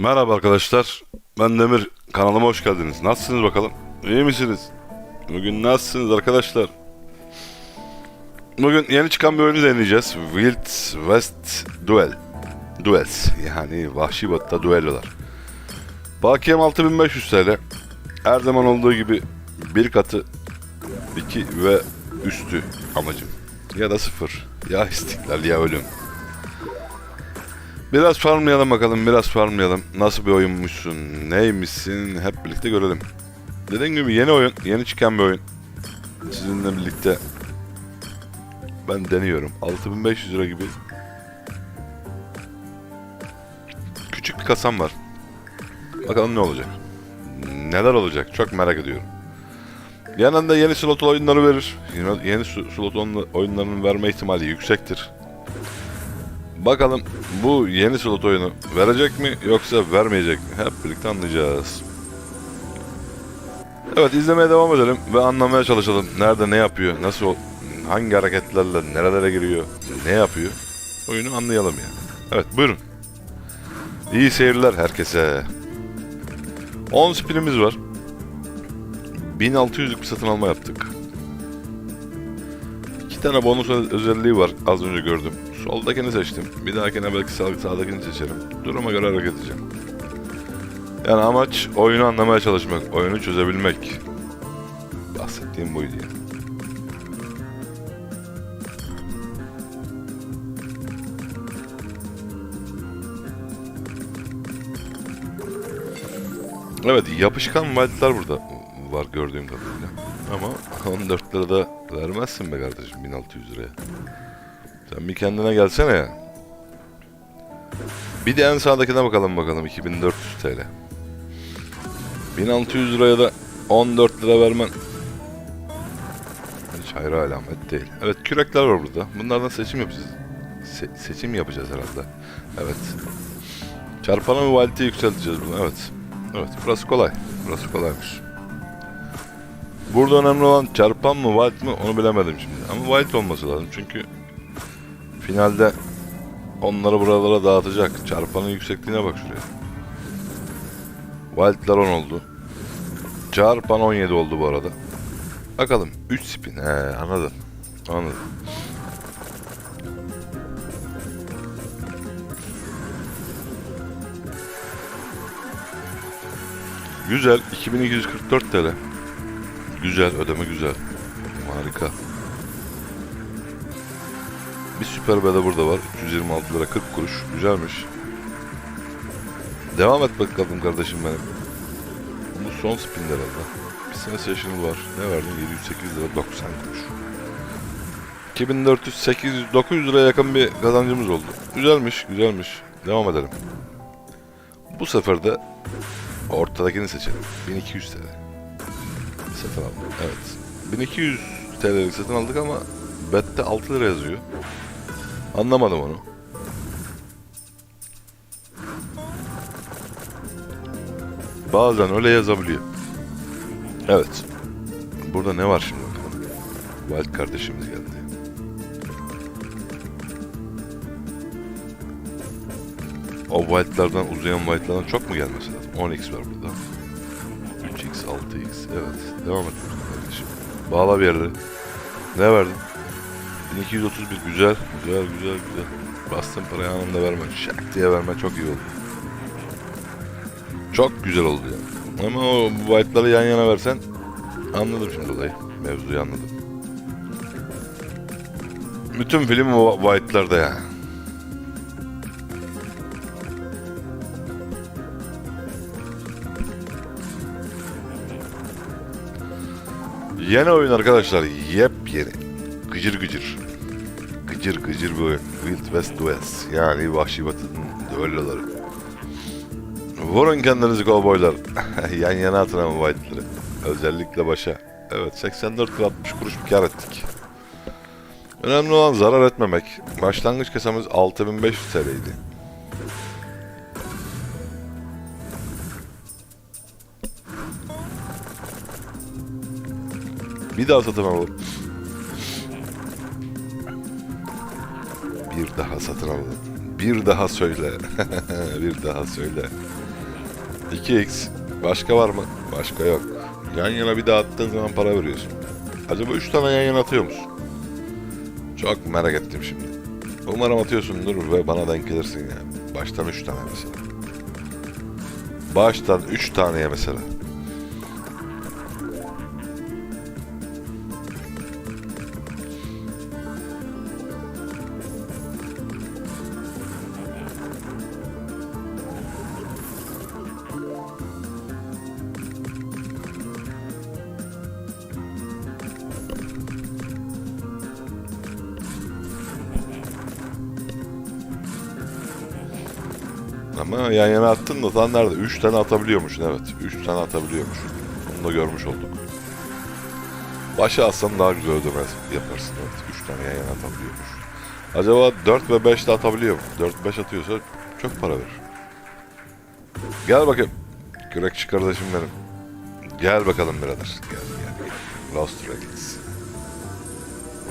Merhaba arkadaşlar. Ben Demir. Kanalıma hoş geldiniz. Nasılsınız bakalım? İyi misiniz? Bugün nasılsınız arkadaşlar? Bugün yeni çıkan bir oyunu deneyeceğiz. Wild West Duel. Duels. Yani vahşi batıda düellolar. Bakiyem 6500 TL. Her zaman olduğu gibi bir katı 2 ve üstü amacım. Ya da sıfır. Ya istiklal ya ölüm. Biraz farmlayalım bakalım, biraz farmlayalım. Nasıl bir oyunmuşsun, neymişsin hep birlikte görelim. Dediğim gibi yeni oyun, yeni çıkan bir oyun. Sizinle birlikte ben deniyorum. 6500 lira gibi. Küçük bir kasam var. Bakalım ne olacak. Neler olacak çok merak ediyorum. Yanında yeni slot oyunları verir. Yeni, slot oyun- oyunlarının verme ihtimali yüksektir. Bakalım bu yeni slot oyunu verecek mi yoksa vermeyecek mi? Hep birlikte anlayacağız. Evet izlemeye devam edelim ve anlamaya çalışalım. Nerede ne yapıyor, nasıl, hangi hareketlerle nerelere giriyor, ne yapıyor? Oyunu anlayalım yani. Evet buyurun. İyi seyirler herkese. 10 spinimiz var. 1600'lük bir satın alma yaptık. İki tane bonus özelliği var az önce gördüm. Soldakini seçtim. Bir dahakine belki sağ, sağdakini seçerim. Duruma göre hareket edeceğim. Yani amaç oyunu anlamaya çalışmak, oyunu çözebilmek. Bahsettiğim buydu yani. Evet yapışkan wild'lar burada var gördüğüm kadarıyla. Ama 14 lira da vermezsin be kardeşim 1600 liraya. Sen bir kendine gelsene ya. Bir de en sağdakine bakalım bakalım 2400 TL. 1600 liraya da 14 lira vermen hiç hayra alamet değil. Evet kürekler var burada. Bunlardan seçim yapacağız. Se- seçim yapacağız herhalde. Evet. Çarpanı ve valiteyi yükselteceğiz bunu. Evet. Evet burası kolay. Burası kolaymış. Burada önemli olan çarpan mı wild mı onu bilemedim şimdi. Ama wild olması lazım çünkü finalde onları buralara dağıtacak. Çarpanın yüksekliğine bak şuraya. Wild'lar 10 oldu. Çarpan 17 oldu bu arada. Bakalım 3 spin. He anladım. Anladım. Güzel. 2244 TL. Güzel. Ödeme güzel. Harika. Bir süper beda burada var. 326 lira 40 kuruş. Güzelmiş. Devam et bakalım kardeşim benim. Bu son spin herhalde. Bir sene session var. Ne verdin? 708 lira 90 kuruş. 2400, 800, 900 liraya yakın bir kazancımız oldu. Güzelmiş, güzelmiş. Devam edelim. Bu sefer de ortadakini seçelim. 1200 TL. Satın aldık. Evet. 1200 TL'lik satın aldık ama bette 6 lira yazıyor. Anlamadım onu. Bazen öyle yazabiliyor. Evet. Burada ne var şimdi bakalım. Wild kardeşimiz geldi. O white'lardan uzayan white'lardan çok mu gelmesi lazım? 10x var burada. 3x, 6x. Evet. Devam et kardeşim. Bağla bir yerde. Ne verdin? 1231 güzel. Güzel güzel güzel. Bastım parayı anında verme. Şak diye verme çok iyi oldu. Çok güzel oldu ya. Ama o white'ları yan yana versen anladım şimdi olayı. Mevzuyu anladım. Bütün film o white'larda ya. Yeni oyun arkadaşlar. Yepyeni. Gıcır gıcır. Gıcır gıcır oyun. Wild West Duels. Yani Vahşi Batı'nın düelloları. Vurun kendinizi kovboylar. Yan yana atın ama white'ları. Özellikle başa. Evet 84 lira 60 kuruş bir kar ettik. Önemli olan zarar etmemek. Başlangıç kasamız 6500 TL'ydi. Bir daha satın alalım. Daha satın alalım. Bir daha söyle. bir daha söyle. 2x. Başka var mı? Başka yok. Yan yana bir daha attığın zaman para veriyorsun. Acaba 3 tane yan yana atıyor musun? Çok merak ettim şimdi. Umarım atıyorsundur ve bana denk gelirsin yani. Baştan 3 tane mesela. Baştan 3 taneye mesela. Ama yan yana attın da tam nerede? 3 tane atabiliyormuşsun evet. 3 tane atabiliyormuşsun. Bunu da görmüş olduk. Başa atsan daha güzel ödeme yaparsın evet. 3 tane yan yana atabiliyormuş. Acaba 4 ve 5 de atabiliyor mu? 4-5 atıyorsa çok para verir. Gel bakayım. Kürekçi kardeşim benim. Gel bakalım birader. Gel gel gel. Lost Relics.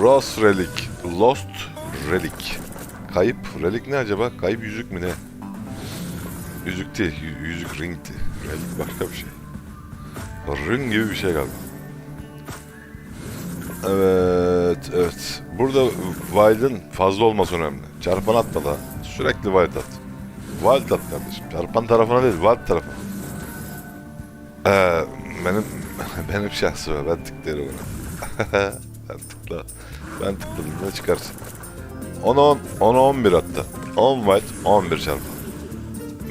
Lost Relic. Lost Relic. Kayıp. Relic ne acaba? Kayıp yüzük mü ne? Yüzük değil. yü- Yüzük ringti. Relic başka bir şey. Ring gibi bir şey galiba. Evet, evet. Burada wild'ın fazla olması önemli. Çarpan atma da. Sürekli wild at. Wild at kardeşim. Çarpan tarafına değil, wild tarafına. Ee, benim benim şahsı var. Ben tıklıyorum ona. ben tıkla. Ben tıkladım. Ne çıkarsın? 10 10 10 11 hatta. 10 wild, 11 çarpan.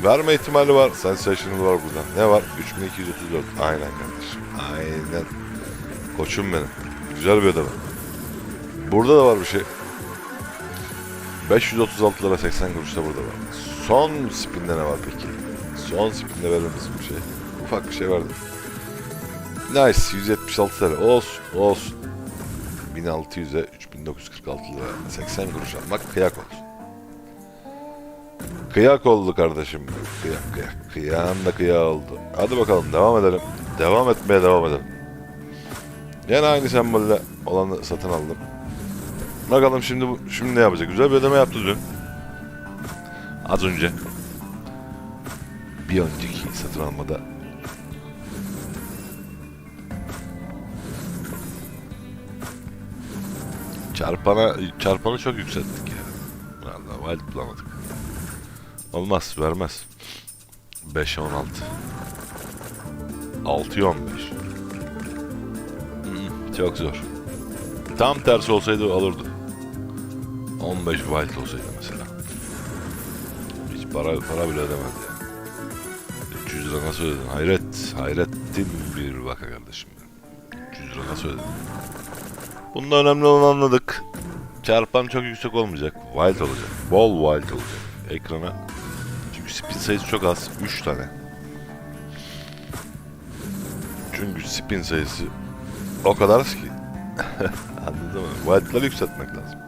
Verme ihtimali var. Sensational var burada. Ne var? 3234. Aynen kardeşim. Aynen. Koçum benim. Güzel bir ödeme. Burada da var bir şey. 536 lira 80 kuruş da burada var. Son spinde ne var peki? Son spinde verir misin bir şey? Ufak bir şey vardı. Nice 176 lira. Olsun olsun. 1600'e 3946 lira 80 kuruş almak kıyak olsun. Kıyak oldu kardeşim. Kıyak kıyak. Kıyağın da kıyağı oldu. Hadi bakalım devam edelim. Devam etmeye devam edelim. Yine aynı sembolle olanı satın aldım. Bakalım şimdi bu, şimdi ne yapacak? Güzel bir ödeme yaptı dün. Az önce. Bir önceki satın almada. Çarpana, çarpanı çok yükselttik ya. Vallahi wild bulamadık. Olmaz, vermez. 5'e 16. 6'ya 15. Hmm, Çok zor. Tam tersi olsaydı alırdı. 15 wild olsaydı mesela. Hiç para para bile ödemezdi ya. 300 lira nasıl ödedin? Hayret, hayrettin bir vaka kardeşim. benim. 300 lira nasıl ödedin? Bunda önemli olanı anladık. Çarpan çok yüksek olmayacak. Wild olacak. Bol wild olacak. Ekrana. Spin sayısı çok az. 3 tane. Çünkü spin sayısı o kadar az ki. Anladın mı? White'ları yükseltmek lazım.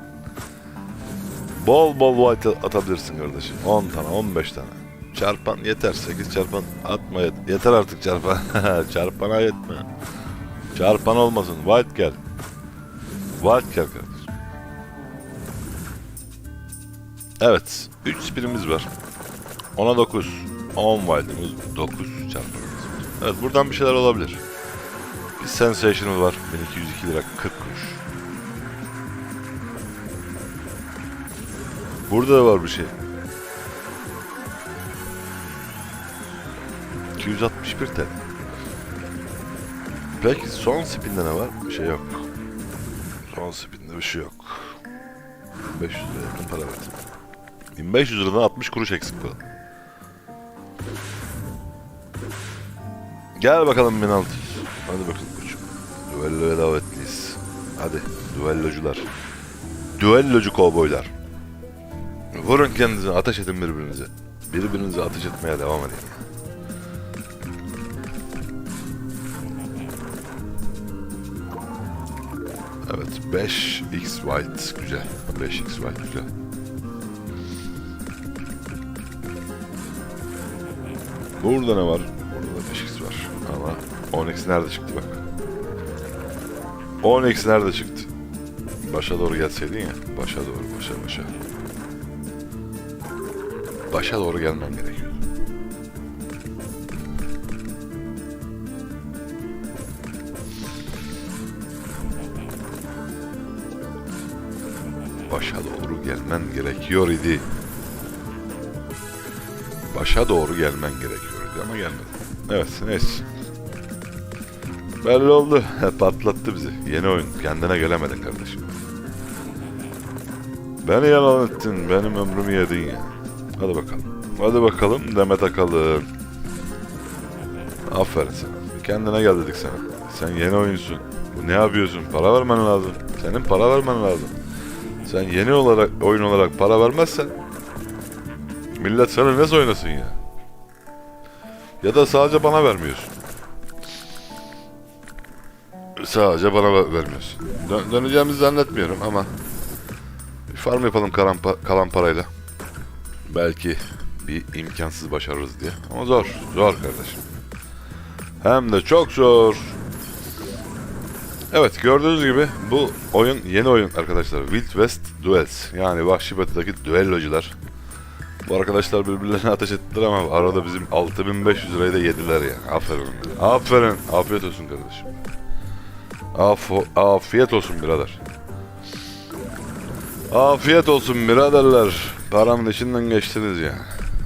Bol bol white atabilirsin kardeşim. 10 tane, 15 tane. Çarpan yeter. 8 çarpan atma. yet- Yeter artık çarpan. Çarpana yetme. Çarpan olmasın. White gel. White gel kardeşim. Evet. 3 spinimiz var. 10'a 9. 10 white'ımız 9 çarpanımız var. Evet buradan bir şeyler olabilir. Bir sensational var. 1202 lira 40 kuruş. Burada da var bir şey. 261 TL. Peki son spinde ne var? Bir şey yok. Son spinde bir şey yok. 500 lira yakın para verdim. 1500 liradan 60 kuruş eksik kaldı. Gel bakalım 1600. Hadi bakalım koçum. Düelloya davetliyiz. Hadi düellocular. Düellocu kovboylar. Vurun kendinize, ateş edin birbirinize. Birbirinize ateş etmeye devam edin. Evet 5x white güzel. 5x white güzel. Burada ne var? Onyx nerede çıktı bak. Onyx nerede çıktı? Başa doğru gelseydin ya. Başa doğru, başa başa. Başa doğru gelmem gerekiyor. Başa doğru gelmen gerekiyor idi. Başa doğru gelmen gerekiyor idi ama gelmedi. Evet, neyse. Belli oldu. Patlattı bizi. Yeni oyun. Kendine gelemedin kardeşim. Beni yalan ettin. Benim ömrümü yedin ya. Hadi bakalım. Hadi bakalım Demet Akalın. Aferin sana. Kendine gel dedik sana. Sen yeni oyuncusun. Ne yapıyorsun? Para vermen lazım. Senin para vermen lazım. Sen yeni olarak oyun olarak para vermezsen millet sana nasıl oynasın ya? Ya da sadece bana vermiyorsun. Sadece bana ver- vermiyorsun. Dö- döneceğimizi zannetmiyorum ama bir farm yapalım kalan, pa- kalan parayla. Belki bir imkansız başarırız diye. Ama zor. Zor kardeşim. Hem de çok zor. Evet gördüğünüz gibi bu oyun yeni oyun arkadaşlar. Wild West Duels. Yani Vahşi Batı'daki düellocular. Bu arkadaşlar birbirlerine ateş ettiler ama arada bizim 6500 lirayı da yediler ya. Aferin. Aferin. Afiyet olsun kardeşim. Afo afiyet olsun birader. Afiyet olsun biraderler. Paramın içinden geçtiniz ya.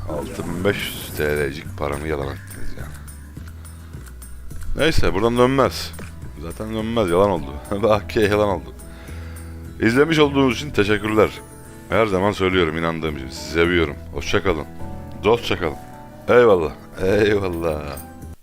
6500 TL'cik paramı yalan ettiniz ya. Neyse buradan dönmez. Zaten dönmez yalan oldu. Bakiye yalan oldu. İzlemiş olduğunuz için teşekkürler. Her zaman söylüyorum inandığım için. Sizi seviyorum. Hoşçakalın. Dostça kalın. Eyvallah. Eyvallah.